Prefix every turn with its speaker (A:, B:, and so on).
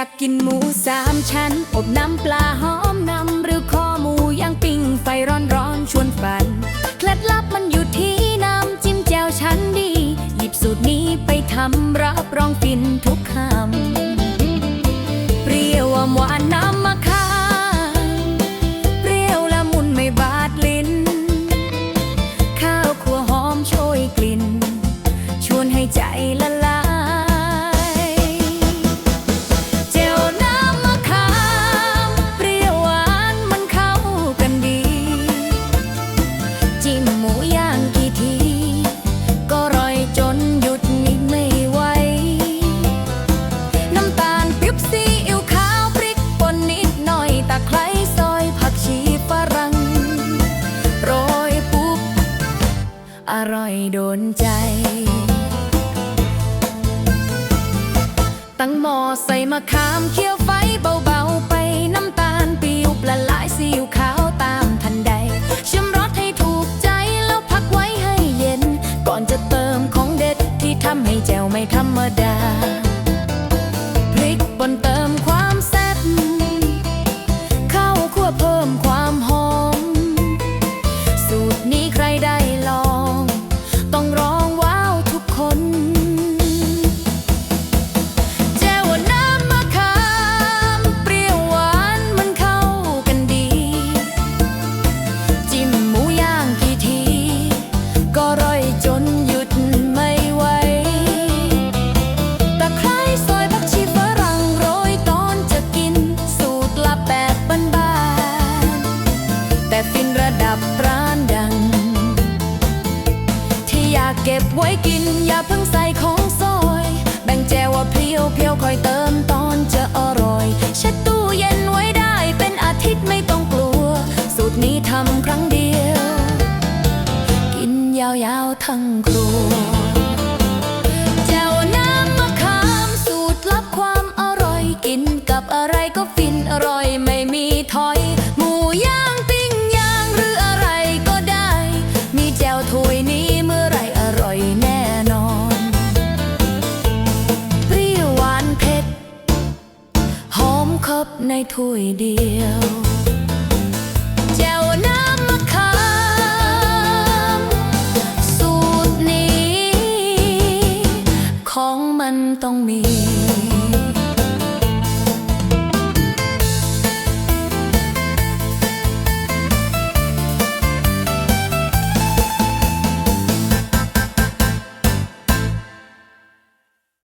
A: ากกินหมูสามชั้น อบน้ำปลาหอม ร่อยโดนใจ ตั้งหม้อใส่มะขามเคี่ยวไฟเบาๆ ไปน้ำตาลปิวละลายซีอิ๊วขาวตามทันใดชิมรสให้ถูกใจแล้วพักไว้ให้เย็น ก่อนจะเติมของเด็ดที่ทำให้แจ่วไม่ธรรมดา กินอย่าเพิ่งใส่ของซอย แบ่งแจว่าเพียวเพียวคอยเติมตอนจะอร่อยเช็ดตู้เย็นไว้ได้เป็นอาทิตย์ไม่ต้องกลัว สูตรนี้ทำครั้งเดียว กินยาวๆทั้งครัวแจ่วน้ำมะขามสูตรลับความอร่อยกินกับอะไรก็ฟินอร่อยไม่มีถอย ถ้วยเดียวแจ่วน้ำมะขามสูตรนี้ ของมันต้องมี